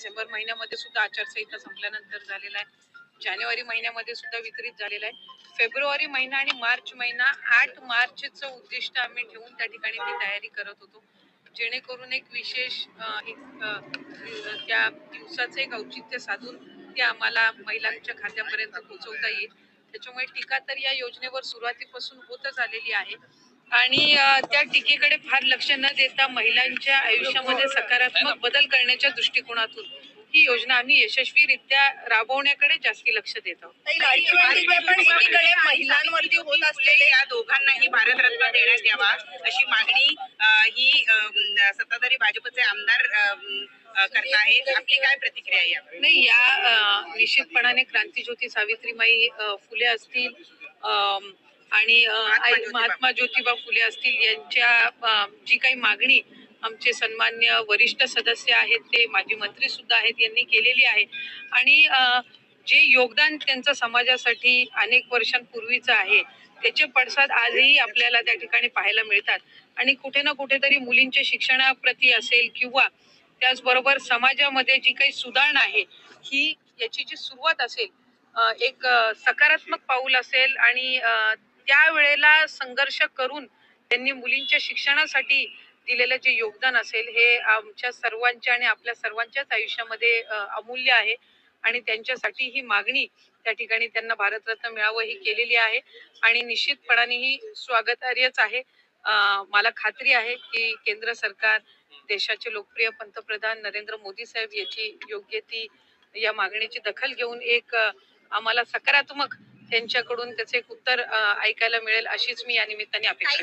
डिसेंबर महिन्यामध्ये सुद्धा आचारसंहिता संपल्यानंतर झालेला आहे. जानेवारी महिन्यामध्ये सुद्धा वितरित झालेला आहे. फेब्रुवारी महिना आणि मार्च महिना आठ मार्चचं उद्दिष्ट आम्ही ठेवून त्या ठिकाणी ती तयारी करत होतो. जेणेकरून एक विशेष एक, त्या दिवसाचं एक औचित्य साधून ते आम्हाला महिलांच्या खात्यापर्यंत पोहोचवता येईल. त्याच्यामुळे टीका तर या योजनेवर सुरुवातीपासून होतच आलेली आहे. आणि त्या टीकेकडे फार लक्ष न देता महिलांच्या आयुष्यामध्ये सकारात्मक बदल करण्याच्या दृष्टिकोनातून ही योजना आम्ही यशस्वीरित्या राबवण्याकडे जास्ती लक्ष देत आहोत. महिलांवरती होत असलेले या दोघांनाही भारतरत्न देण्यात यावा अशी मागणी ही अ, सत्ताधारी भाजपचे आमदार करत आहेत. आपली काय प्रतिक्रिया आहे नाही या निश्चितपणाने क्रांतीज्योती सावित्रीमाई अ, फुले असतील आणि महात्मा ज्योतिबा. फुले असतील यांच्या जी काही मागणी आमचे सन्मान्य वरिष्ठ सदस्य आहेत ते माजी मंत्री सुद्धा आहेत यांनी केलेली आहे आणि जे योगदान त्यांचं समाजासाठी अनेक वर्षांपूर्वीचं आहे त्याचे पडसाद आजही आपल्याला त्या ठिकाणी पाहायला मिळतात आणि कुठे ना कुठेतरी मुलींच्या शिक्षणाप्रती असेल किंवा त्याचबरोबर समाजामध्ये जी काही सुधारणा आहे ही याची जी सुरुवात असेल एक सकारात्मक पाऊल असेल आणि त्यावेळेला संघर्ष करून त्यांनी मुलींच्या शिक्षणासाठी दिलेलं जे योगदान असेल हे आमच्या सर्वांच्या आणि आपल्या सर्वांच्याच आयुष्यामध्ये अमूल्य आहे. आणि त्यांच्यासाठी ही मागणी त्या ठिकाणी त्यांना भारतरत्न मिळावं ही केलेली आहे. आणि निश्चितपणाने ही स्वागतार्हच आहे. मला खात्री आहे की केंद्र सरकार देशाचे लोकप्रिय पंतप्रधान नरेंद्र मोदी साहेब याची योग्य ती या मागणीची दखल घेऊन एक आम्हाला सकारात्मक त्यांच्याकडून त्याचे एक उत्तर ऐकायला मिळेल अशीच मी या निमित्ताने अपेक्षा